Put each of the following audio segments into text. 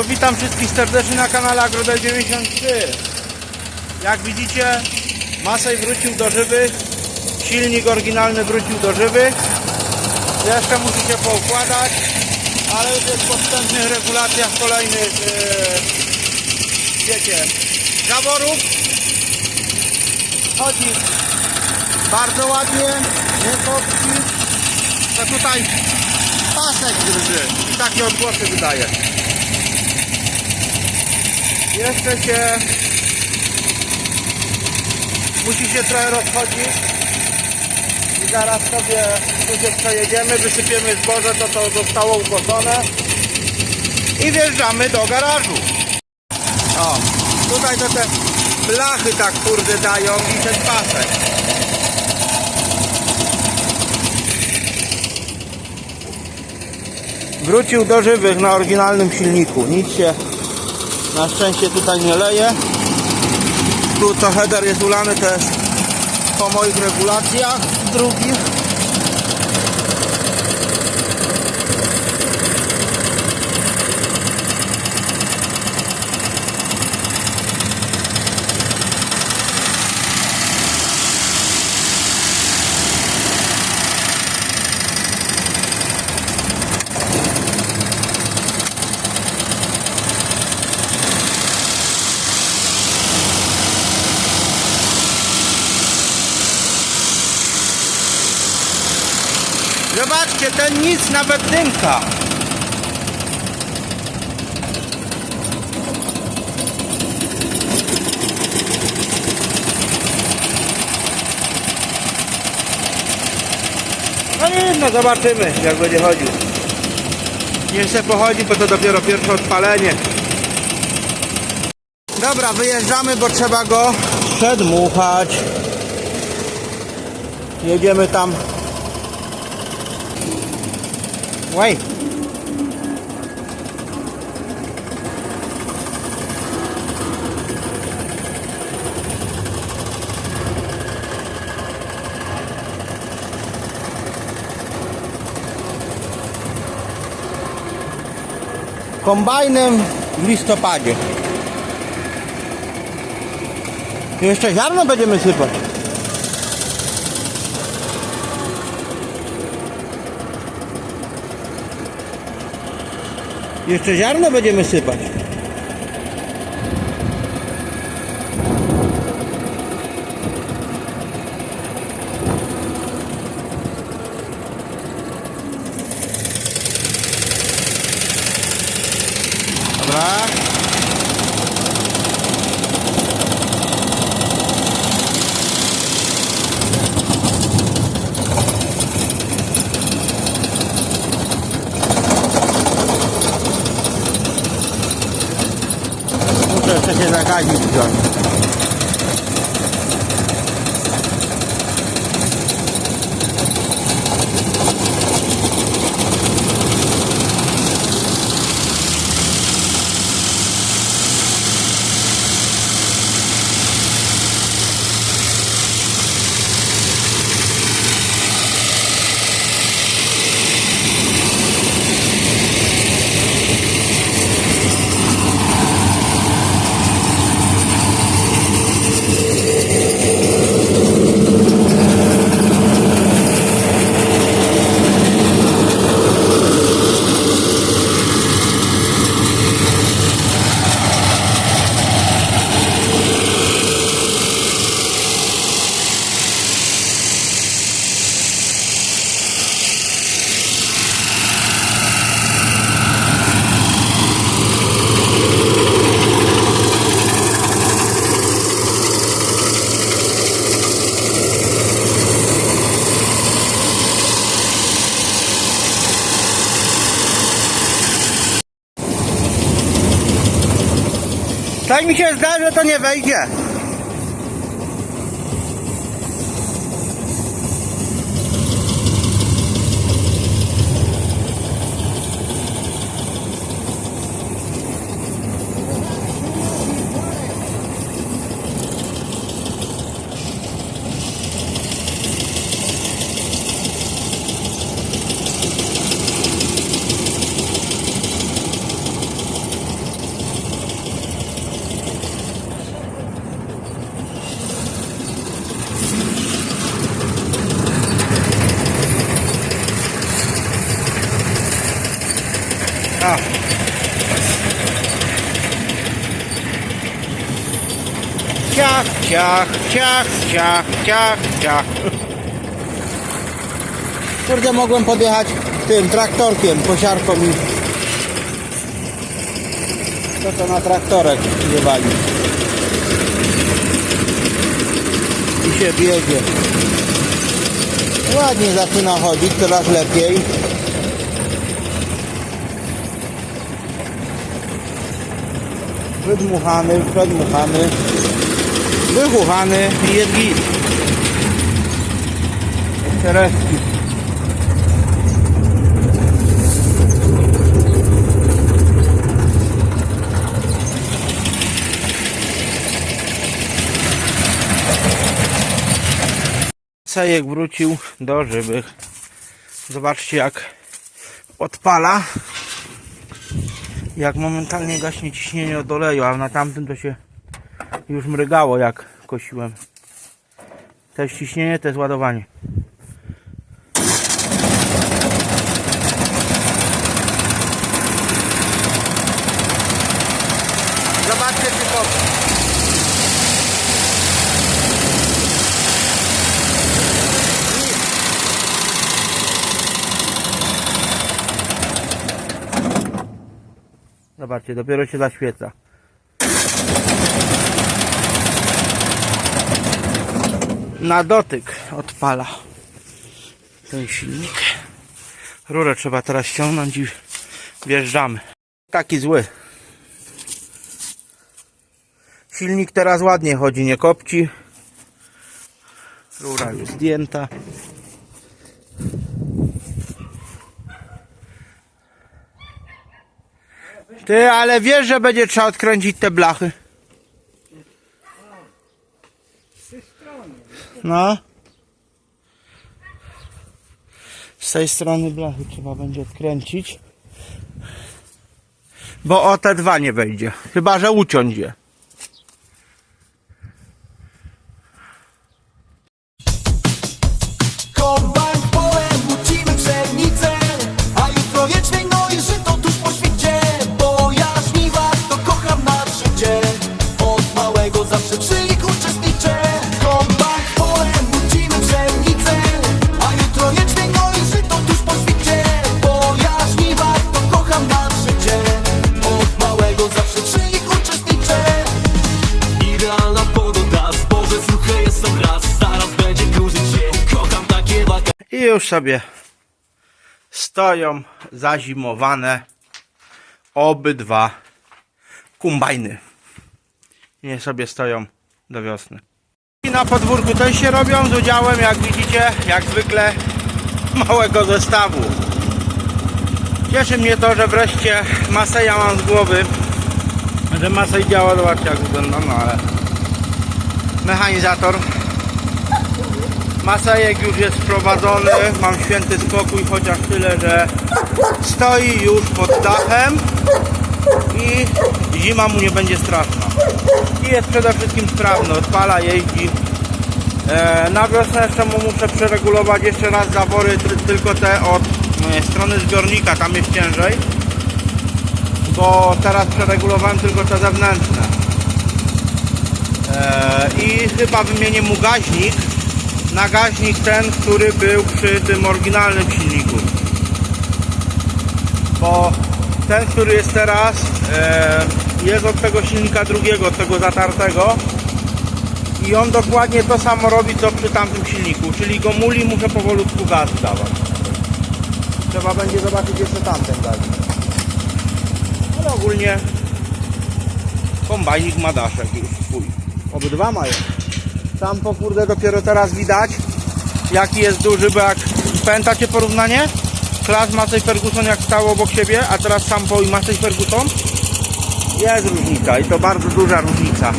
Witam wszystkich serdecznie na kanale Agrodel 93 Jak widzicie, Masej wrócił do żywych Silnik oryginalny wrócił do żywych Jeszcze musi się poukładać Ale już jest po wstępnych regulacjach kolejnych e, Wiecie Zaworów. Chodzi bardzo ładnie Nie kopci To tutaj pasek drży i takie odgłosy wydaje jeszcze się musi się trochę rozchodzić. I zaraz sobie się przejedziemy, wysypiemy zboże, to to zostało ukoszone i wjeżdżamy do garażu. O, tutaj to te blachy tak kurde dają i ten pasek. Wrócił do żywych na oryginalnym silniku. Nic się na szczęście tutaj nie leje. Tu co header jest ulany też po moich regulacjach drugich. Zobaczcie, ten nic nawet dymka. No nie, no zobaczymy jak będzie chodził. Niech se pochodzi, bo to dopiero pierwsze odpalenie. Dobra, wyjeżdżamy, bo trzeba go przedmuchać. Jedziemy tam Quay Kombajnem w listopadzie. Jeszcze ziarno będziemy sypać. Jeszcze ziarno będziemy sypać. Dobra. Muszę jeszcze się zagazić wziąć. Tak mi się zdaje, że to nie wejdzie. A. Ciach, ciach, ciach, ciach, ciach, ciach. Kurde, mogłem podjechać tym traktorkiem, posiarką i... Co to na traktorek jebali. I się biedzie. Ładnie zaczyna chodzić, coraz lepiej. Wydmuchany, przedmuchany. Wychuchany i jest git. Jeszcze wrócił do żywych. Zobaczcie jak odpala. Jak momentalnie gaśnie ciśnienie od oleju, a na tamtym to się już mrygało jak kosiłem. To jest ciśnienie, to jest ładowanie. Zobaczcie tylko. Zobaczcie, dopiero się zaświeca. na dotyk odpala ten silnik. Rurę trzeba teraz ściągnąć i wjeżdżamy. Taki zły. Silnik teraz ładnie chodzi, nie kopci. Rura już zdjęta. Ty, ale wiesz, że będzie trzeba odkręcić te blachy. No. Z tej strony blachy trzeba będzie odkręcić. Bo o te dwa nie wejdzie. Chyba, że uciąć je. I już sobie stoją zazimowane obydwa kumbajny. Nie sobie stoją do wiosny. I na podwórku też się robią z udziałem, jak widzicie, jak zwykle małego zestawu. Cieszy mnie to, że wreszcie Maseja mam z głowy, że Masej działa, zobaczcie jak wygląda, no ale mechanizator Masajek już jest wprowadzony, mam święty spokój, chociaż tyle, że stoi już pod dachem i zima mu nie będzie straszna. I jest przede wszystkim sprawny, odpala, jeździ. E, na wiosnę jeszcze mu muszę przeregulować jeszcze raz zawory, ty, tylko te od e, strony zbiornika, tam jest ciężej. Bo teraz przeregulowałem tylko te zewnętrzne. E, I chyba wymienię mu gaźnik na gaźnik ten, który był przy tym oryginalnym silniku. Bo ten, który jest teraz, e, jest od tego silnika drugiego, od tego zatartego. I on dokładnie to samo robi, co przy tamtym silniku. Czyli go muli, muszę powolutku gaz dawać. Trzeba będzie zobaczyć jeszcze tamten gaźnik. Ale ogólnie kombajnik ma daszek już swój. Obydwa mają. Tam po kurde dopiero teraz widać jaki jest duży, bo jak pamiętacie porównanie? Klas Massey Ferguson jak stało obok siebie, a teraz Sampo i Massey Ferguson? Jest różnica i to bardzo duża różnica.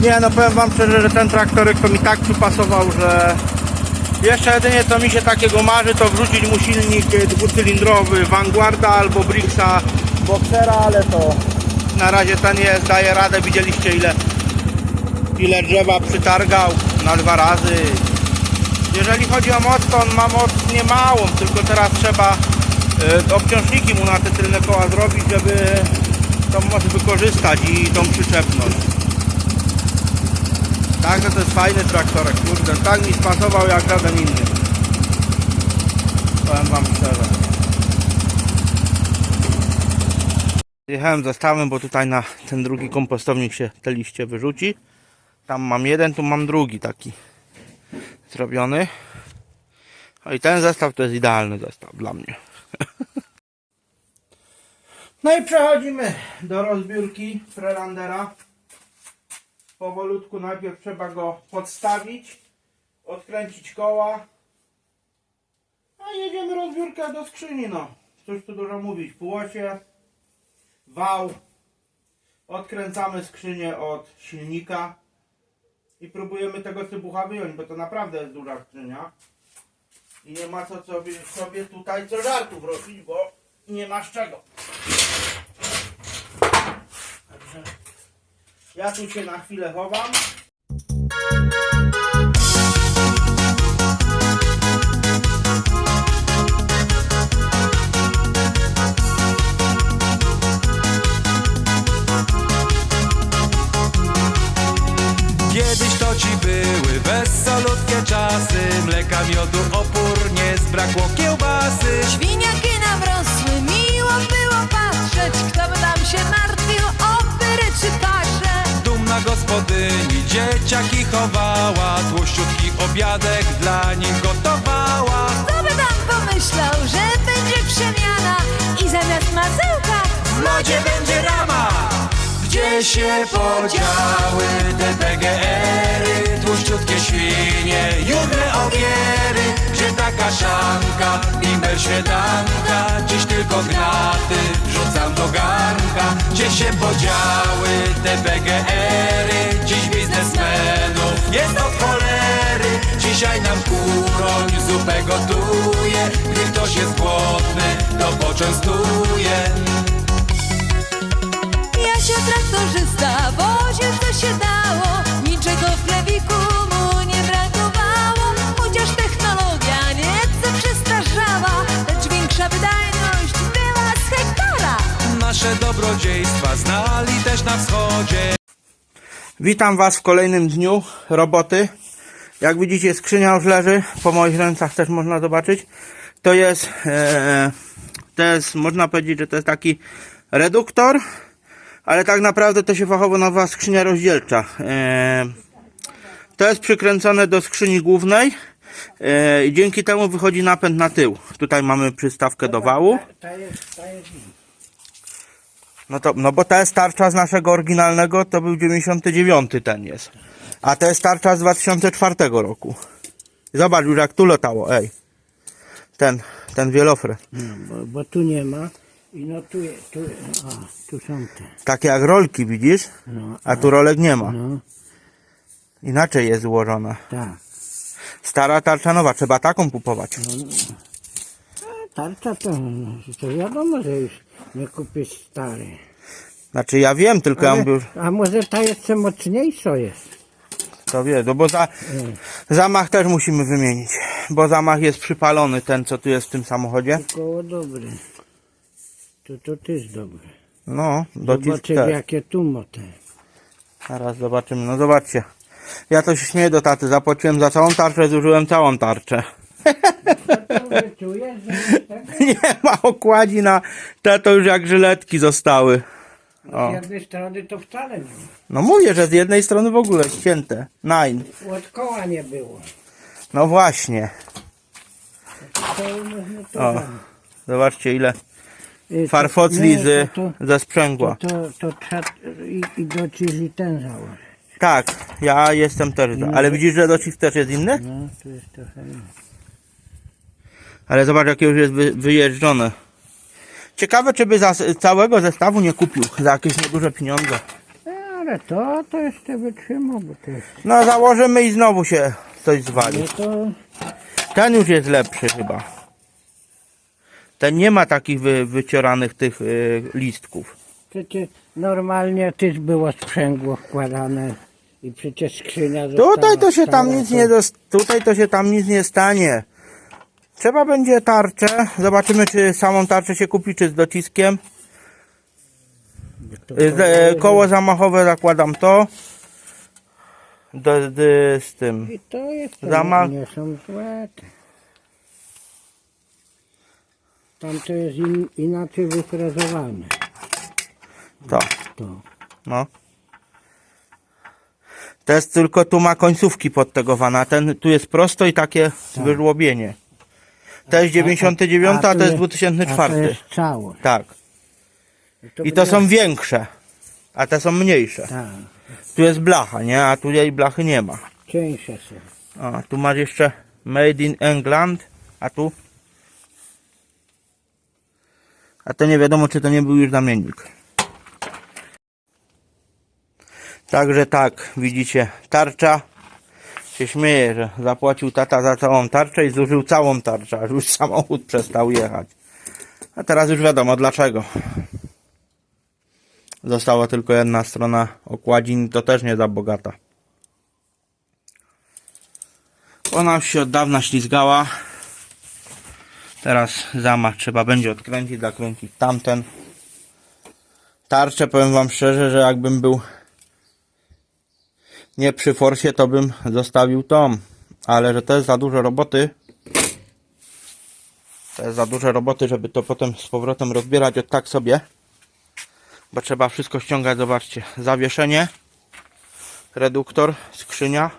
Nie no powiem wam szczerze, że ten traktorek to mi tak przypasował, że jeszcze jedynie co mi się takiego marzy to wrzucić mu silnik dwucylindrowy Vanguarda albo Brixa Boxera, ale to na razie ten jest, daje radę, widzieliście ile ile drzewa przytargał na dwa razy. Jeżeli chodzi o moc, to on ma moc nie małą, tylko teraz trzeba e, obciążniki mu na te tylne koła zrobić, żeby to może wykorzystać i tą przyczepność. Tak, no to jest fajny traktorek, kurde, tak mi spasował jak żaden inny. Powiem wam szczerze. Jechałem zestawem, bo tutaj na ten drugi kompostownik się te liście wyrzuci. Tam mam jeden, tu mam drugi taki zrobiony. No i ten zestaw to jest idealny zestaw dla mnie. No i przechodzimy do rozbiórki Frelandera. Powolutku najpierw trzeba go podstawić, odkręcić koła. A jedziemy rozbiórkę do skrzyni, no. Cóż tu dużo mówić. Półosie, wał. Odkręcamy skrzynię od silnika i próbujemy tego cybucha wyjąć, bo to naprawdę jest duża skrzynia. I nie ma co sobie, sobie tutaj co żartów robić, bo nie ma z czego. Także ja tu się na chwilę chowam. Kiedyś ci były wesolutkie czasy. Mleka, miodu, opór, nie zbrakło kiełbasy. Świniaki nam rosły, miło było patrzeć, kto by tam się martwił o pyry czy pasze. Dumna gospodyni dzieciaki chowała. Tłuściutki obiadek dla nich gotowała. Kto by tam pomyślał, że będzie przemiana? I zamiast masełka W lodzie będzie rama Gdzie się podziały te PGR-y Tłuściutkie świnie, jurne ogiery. Gdzie ta kaszanka i mer śmietanka Dziś tylko gnaty wrzucam do garnka. Gdzie się podziały te PGR-y Dziś biznesmenów jest od cholery. Dzisiaj nam kuroń zupę gotuje. Gdy ktoś jest głodny, to poczęstuje się traktorzysta woził co się dało. Niczego w plewiku mu nie brakowało, chociaż technologia nieco przestarzała, lecz większa wydajność była z hektara. Nasze dobrodziejstwa znali też na wschodzie. Witam Was w kolejnym dniu roboty. Jak widzicie, skrzynia już leży. Po moich rękach też można zobaczyć. To jest, e, to jest, można powiedzieć, że to jest taki reduktor, ale tak naprawdę to się fachowo nazywa skrzynia rozdzielcza. E, to jest przykręcone do skrzyni głównej e, i dzięki temu wychodzi napęd na tył. Tutaj mamy przystawkę do wału. No to, no bo ta jest tarcza z naszego oryginalnego, to był 99 ten jest. A to jest tarcza z 2004 roku. Zobacz już jak tu latało, ej. Ten, ten wielofre. No, bo, bo tu nie ma. I no tu, je- tu, a, tu są te. Takie jak rolki widzisz, No, a tu rolek nie ma. no, Inaczej jest złożona. tak. Stara tarcza nowa, trzeba taką kupować. A tarcza to, no, to wiadomo, że już nie kupisz stary. Znaczy ja wiem, tylko ja Ale, mówię, a może ta jeszcze mocniejsza jest? to wie, no bo za, zamach też musimy wymienić. Bo zamach jest przypalony, ten co tu jest w tym samochodzie. Koło dobre. To, to też dobre. No, docisk Zobaczę też. jakie tu mote. Zaraz zobaczymy. No zobaczcie. Ja to się śmieję do taty. Zapłaciłem za całą tarczę, zużyłem całą tarczę. Czujesz, że tak? Nie ma okładzi na te to już jak żyletki zostały. O. Z jednej strony to wcale nie ma. No mówię, że z jednej strony w ogóle ścięte. Nine. Od koła nie było. No właśnie. To, no, to, O. Zobaczcie ile Y, to- farfocli nie, z, to, to, ze sprzęgła. to, to trzeba i, i docisk ten założyć. Tak, ja jestem też za. Ale widzisz, że docisk też jest inny? No, to jest trochę inne. Ale zobacz jakie już jest wy, wyjeżdżone. Ciekawe czy by za całego zestawu nie kupił za jakieś nieduże pieniądze. Ale to, to jeszcze wytrzyma, bo to jest... No założymy i znowu się coś zwali. No to... Ten już jest lepszy chyba. Ten nie ma takich wy, wycioranych tych y, listków. Przecież normalnie też było sprzęgło wkładane i przecież skrzynia Tutaj to się tam nic nie dos- tutaj to się tam nic nie stanie. Trzeba będzie tarczę. Zobaczymy czy samą tarczę się kupi, czy z dociskiem. Y, z- e, Koło zamachowe zakładam to. D, d, z tym. I to jest, Zamach. nie są złe. te. Tam to jest in, inaczej wyfrezowane. To. To. No. To jest tylko tu ma końcówki podtegowane, a ten tu jest prosto i takie wyżłobienie. To jest 99, a, tu to jest A to 2004. jest całość. Tak. I to by są większe, a te są mniejsze. Tak, Tu jest blacha, nie? A tutaj blachy nie ma. cieńsze są. A tu masz jeszcze Made in England, a tu. A to nie wiadomo, czy to nie był już zamiennik. Także tak, widzicie, tarcza. Się śmieje, że zapłacił tata za całą tarczę i zużył całą tarczę, aż już samochód przestał jechać. A teraz już wiadomo dlaczego. Została tylko jedna strona okładzin, to też nie za bogata. Ona już się od dawna ślizgała. Teraz zamach trzeba będzie odkręcić, zakręcić tamten. Tarczę powiem wam szczerze, że jakbym był nie przy forsie, to bym zostawił tą. Ale że to jest za dużo roboty. To jest za dużo roboty, żeby to potem z powrotem rozbierać od tak sobie. Bo trzeba wszystko ściągać, zobaczcie. Zawieszenie, reduktor, skrzynia,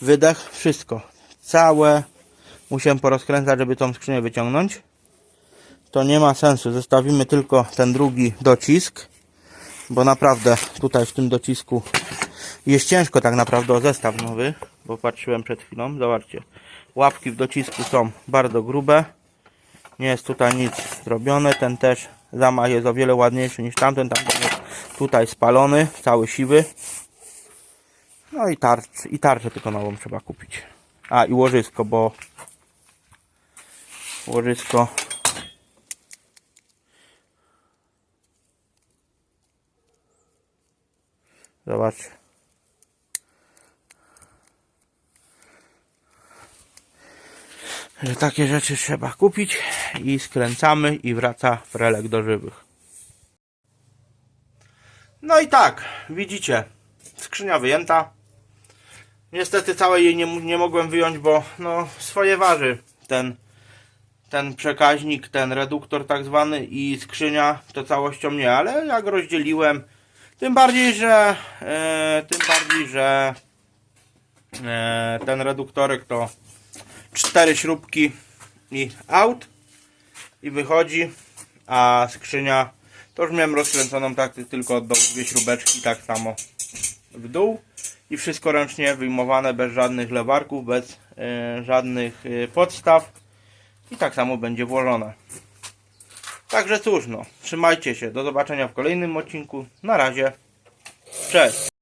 wydech, wszystko. Całe musiałem porozkręcać, żeby tą skrzynię wyciągnąć. To nie ma sensu. Zostawimy tylko ten drugi docisk, bo naprawdę tutaj w tym docisku jest ciężko tak naprawdę o zestaw nowy, bo patrzyłem przed chwilą. Zobaczcie, łapki w docisku są bardzo grube. Nie jest tutaj nic zrobione. Ten też zamach jest o wiele ładniejszy niż tamten. Tamten jest tutaj spalony, cały siwy. No i tarcz, i tarczę tylko nową trzeba kupić. A i łożysko, bo łożysko Zobacz. Że takie rzeczy trzeba kupić i skręcamy i wraca frelek do żywych. No i tak, widzicie, skrzynia wyjęta. Niestety całej jej nie, nie mogłem wyjąć, bo no swoje waży ten, ten przekaźnik, ten reduktor tak zwany i skrzynia to całością nie, ale jak rozdzieliłem, tym bardziej, że e, tym bardziej, że e, ten reduktorek to cztery śrubki i out i wychodzi, a skrzynia to już miałem rozkręconą tak tylko dołu dwie śrubeczki tak samo w dół i wszystko ręcznie wyjmowane bez żadnych lewarków, bez e, żadnych podstaw i tak samo będzie włożone. Także cóż no, trzymajcie się, do zobaczenia w kolejnym odcinku. Na razie, cześć!